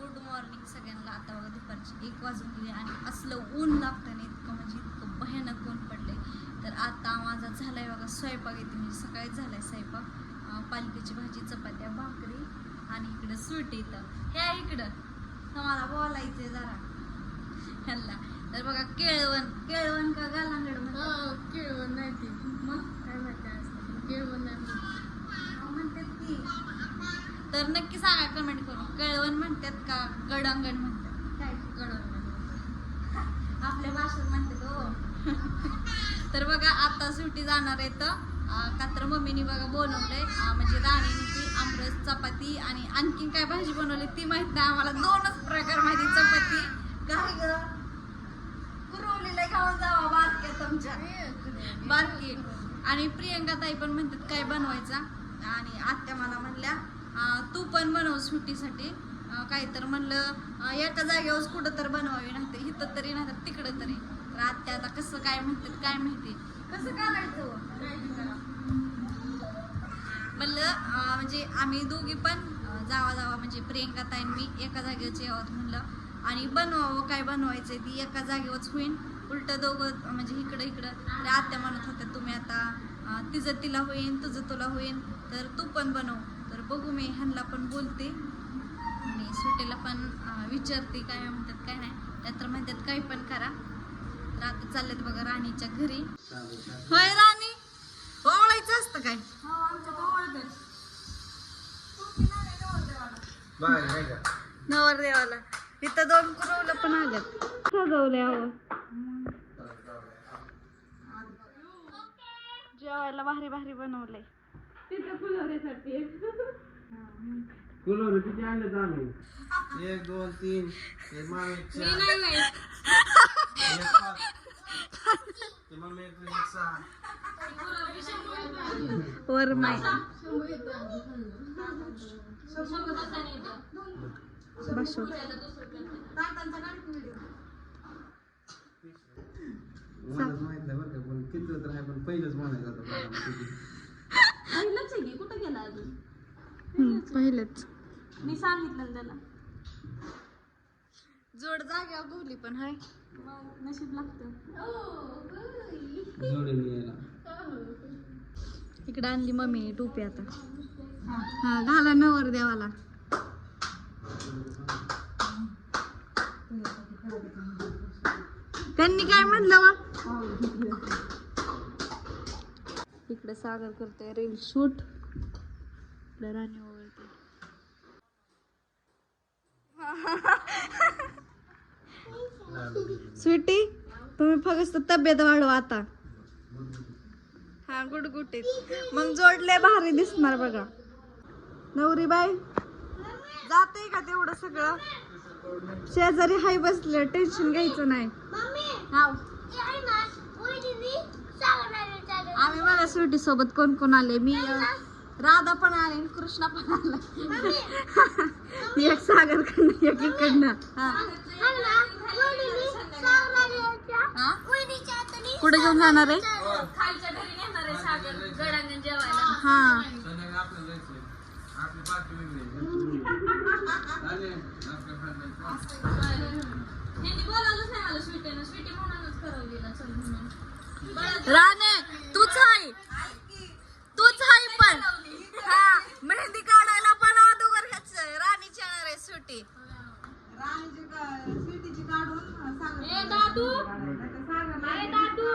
Good morning सगळ्यांना. आता बघा दुपारची एक वाजून गेली आणि असलं ऊन लागतं ना इतकं म्हणजे इतकं भयानक ऊन पडले तर आता माझा झालाय बघा स्वयंपाक येते म्हणजे सकाळीच झालाय स्वयंपाक. अं, पालकाची भाजी चपात्या भाकरी आणि इकडं स्वीट येतं हे आहे इकडं. तर मला बोलायचंय जरा. ह्यांना तर बघा केळवण. केळवण का गालांगड म्हणतात? केळवण नाही ती. मग? काय असतं केळवण नाही म्हणतात की तर नक्की सांगा कमेंट करून. केळवण म्हणतात का गडांगण म्हणतात? काय? गडवण आपल्या भाषेत म्हणतात हो. तर बघा आता सुट्टी जाणार आहे तर का तर मम्मीनी बघा बनवलंय. अं, म्हणजे राणीने ती आमरस चपाती आणि आणखीन काय भाजी बनवली ती माहीत नाही आम्हाला. दोनच प्रकार माहिती चपाती. काय ग? खाऊन जावा बारक्या तुमच्या बारकी. आणि प्रियंका ताई पण म्हणतात काय बनवायचा? आणि आत्या मला म्हणल्या तू पण बनव सुट्टीसाठी. काय तर म्हणलं एका जागेवर कुठं तर बनवावी नाही तर इथं तरी नाही तर तिकडं तरी. तर आत्या आता कसं काय म्हणतात काय माहिती. कसं करायचं हो? म्हणलं म्हणजे आम्ही दोघी पण जावा जावा म्हणजे प्रियंका ताईन मी एका जागेवरच आहोत म्हणलं. आणि बनवावं काय बनवायचंय ती एका जागेवरच होईन. उलट दोघं म्हणजे इकडं इकडं. तर आत्या म्हणत होत्या तुम्ही आता तिचं तिला होईन तुझं तुला होईन तर तू पण बनव. बघू मी ह्यांना पण बोलते. आणि सुटेला पण विचारते काय म्हणतात काय नाही. त्या तर म्हणतात काही पण करा. तर आता चाललेत बघा राणीच्या घरी. होय राणी? ओळायचं असतं काय? बाय नाही का? नवरदेवाला. इथं दोन कुरवलं पण आल्यात. सजवले हवं जेवायला भारी भारी बनवलंय. तिथं फुलवण्यासाठी कुलोर किती आणले आम्ही? एक दोन तीन. एक मामे मी चार. नाही माहीत. एक पाच. ते मम्मी एक एक सहा. वर माय बसू मलाच माहीत नाही बरं का पण किती तर आहे पण पहिलंच म्हणायचं आता मला किती. पहिलंच आहे की अजून पहिलेच. मी सांगितलं त्याला जोड जाग्यावर गोली पण हाय. मग नशीब लागतं जोडीने यायला. इकडे आणली मम्मी टोपी आता. हा. घाला नवर देवाला. त्यांनी काय म्हणलं वा? इकडे सागर करतोय रील शूट. आपल्याला राणी स्वीटी तुम्ही फक्त तब्येत वाढवा आता. हा गुडगुटीत मग जोडले भारी दिसणार बघा. नवरी बाई जाते का तेवढं सगळं? शेजारी हाय बसले टेन्शन घ्यायचं नाही. आम्ही मला स्वीटी सोबत कोण कोण आले? मी राधा पण आले आणि कृष्णा पण आला. एक सागर कडनं एक इकडनं? कुठे घेऊन जाणार आहे? हा. राणे तूच आहे. तूच आहे पण. मेहंदी काढायला पण अगोदर ह्याच राणीची येणार आहे सुटी. ए दादू! ए दादू!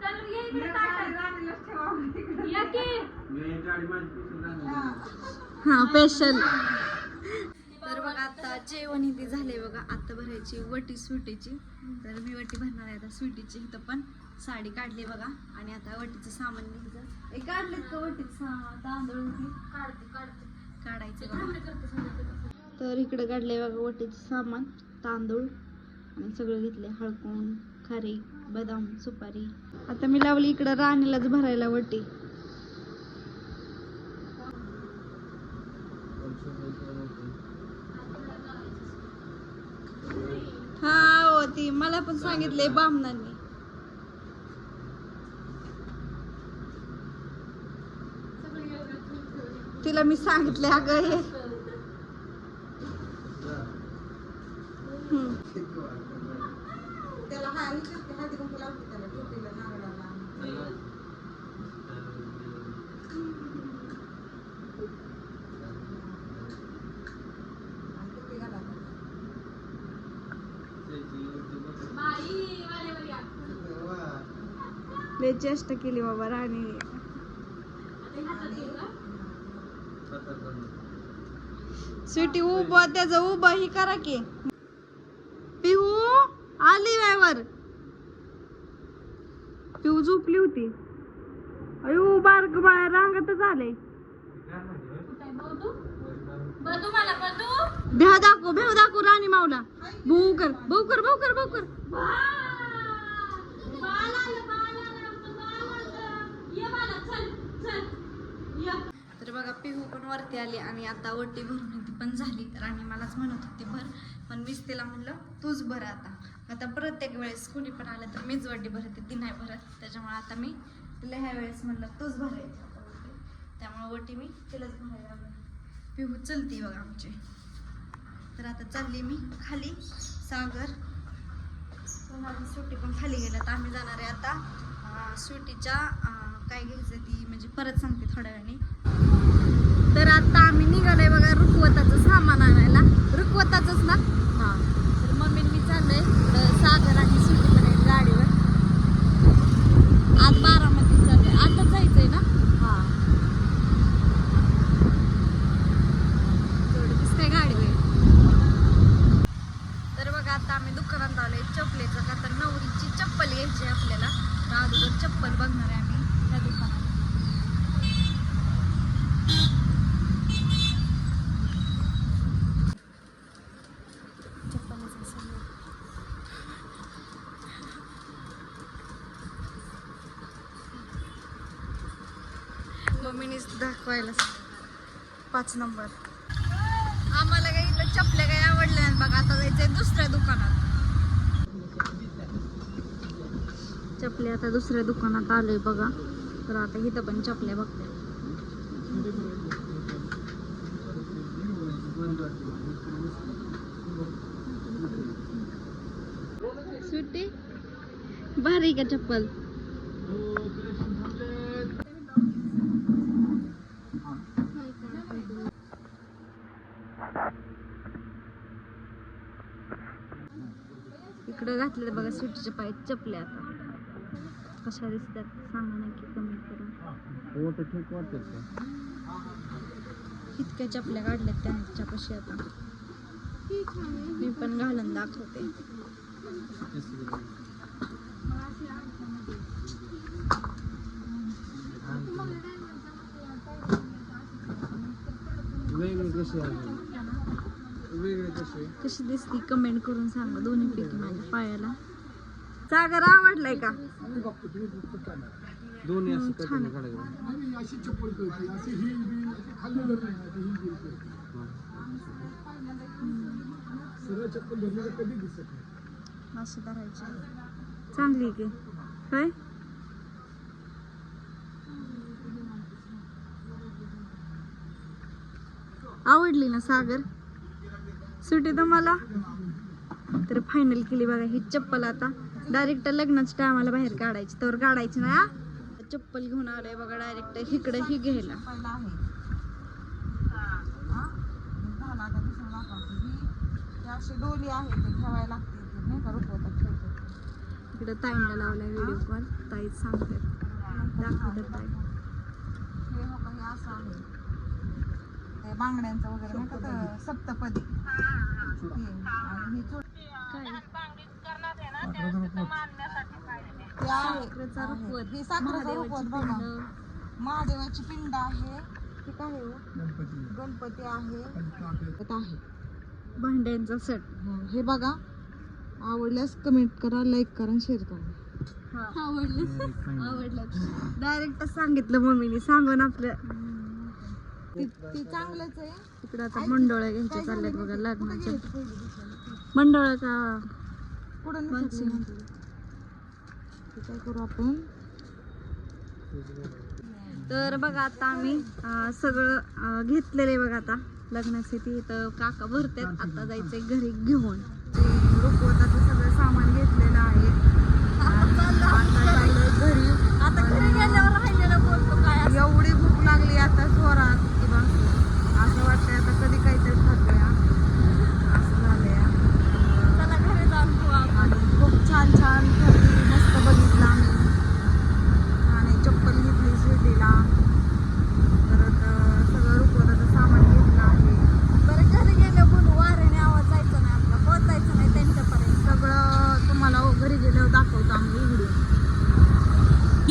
चल ये इकडे ताटात. या की मी एक गाडी माझी पिशवी राहणार. हा स्पेशल तर बघा आता जेवण इथे झाले बघा. आता भरायची वटी स्वीटीची तर मी वटी भरणार आहे आता स्वीटीची इथं पण. साडी काढली बघा. आणि आता वटीचं सामान घ्यायचं हे काढलेत का वटीचं सामान? तांदूळ काढते काढते. काढायचं तर इकडे काढले बघा वटीचं सामान. तांदूळ. आणि सगळं घेतले हळकून खारीक बदाम सुपारी. आता मी लावली इकडं राणीलाच भरायला वटी. हा हो ती. मला पण सांगितले बामणांनी. तिला मी सांगितले अगं हे. चेष्टा केली बाबा राणी. सिटी स्वीटी उभं त्याच उभं ही करा की. पिहू आली वायवर. पिहू झोपली होती. अयो बारक बाळा रांगतच आले कुठे भेव दाखव भेव दाखव राणी मावला भाऊ कर भाऊ कर भाऊ कर भाऊ कर. बाळ तर बघा पिहू पण वरती आली आणि आता वटी भरून ती पण झाली. राणी मलाच म्हणत होती भर. पण मीच तिला म्हणलं तूच भर आता. आता प्रत्येक वेळेस कुणी पण आलं तर मीच वटी भरते ती नाही भरत. त्याच्यामुळे आता मी तिला ह्या वेळेस म्हणलं तूच भरायची आता वटी त्यामुळे वटी मी तिलाच भरायला पिहू चलती बघा आमची. तर आता चालली मी खाली सागर. तर माझी सुटी पण खाली गेलं. तर आम्ही जाणार आहे आता सुटीच्या काय घ्यायचं ती म्हणजे परत सांगते थोड्या वेळाने. तर आता आम्ही निघालोय बघा रुकवताचं सामान आणायला. रुकवताचंच ना? हा. तर मम्मी मी चाललंय. सागर आणि सुट्टी पण आहेत गाडीवर आज बारामती चाललोय आता जायचंय ना हा तेवढं दिसतंय गाडीवर तर बघा आता आम्ही दुकानात आलोय चपलेचं का तर नवरीची चप्पल घ्यायची आहे आपल्याला तर अगोदर चप्पल बघणार आहे आम्ही त्या दुकानात चप्पलच असेल मम्मीनेच दाखवायला पाच नंबर. आम्हाला काही इथं चपल्या काही आवडल्या नाही बघा आता जायचंय दुसऱ्या दुकानात. चपल्या आता दुसऱ्या दुकानात आलोय बघा. तर आता इथं पण चपल्या बघते. सुट्टी? भारी का चप्पल? इकडं घातले बघा सुट्टीच्या पायात चपल्या आता. कशा दिसतात सांगा नक्की कमेंट करून ओट ठीक का? इतक्या चपल्या काढल्यात त्यांच्यापाशी आता. मी पण घालून दाखवते. वेगळे कसे आहे? कशी दिसती? कमेंट करून सांगा. दोन्ही पैकी माझ्या पायाला. सागर आवडलाय का? दोन्ही असं छान. चांगली आहे की? काय आवडली ना सागर? सुटी तुम्हाला तर फायनल केली बघा ही चप्पल आता. डायरेक्ट लग्नाच्या टायमाला बाहेर काढायची. तर काढायची ना चप्पल घेऊन आलोय बघा डायरेक्ट इकडे ही घ्यायला. आहे ही- अशी डोली आहे ते ठेवायला लागते नाही का रुकवतात इकडे ताईला लावलाय व्हिडिओ कॉल ताई सांगते दाखवतात ताई. हे हे असं आहे ते बांगड्यांचं वगैरे नाही का सप्तपदी. हे. आणि हे ते आहे साखरेचा आहे. रुकवत. हे साखरेचा रुकवत महादेवाची बघा पिंड. महादेवाची पिंड आहे. हे काय आहे हो? गणपती. आहे. ते आहे. भांड्यांचा सेट. हं, हे बघा. आवडल्यास कमेंट करा लाईक करा शेअर करा. आवडलं. आवडलं. डायरेक्ट सांगितलं मम्मीने. सांगून आपलं ती चांगलंच आहे. तिकडे आता मंडोळ्या घ्यायच्या चालल्यात बघा लग्नाच्या. मंडोळ्या का पुढं काय करू आपण? तर बघा आता आम्ही सगळं घेतलेलं आहे बघा आता लग्नासाठी तर काका भरतात आता जायचंय घरी घेऊन. रुपवताचं सगळं सामान घेतलेलं आहे. आता घरी. आता घरी गेल्यावर राहिलेलं बोलतो काय एवढी भूक लागली आता.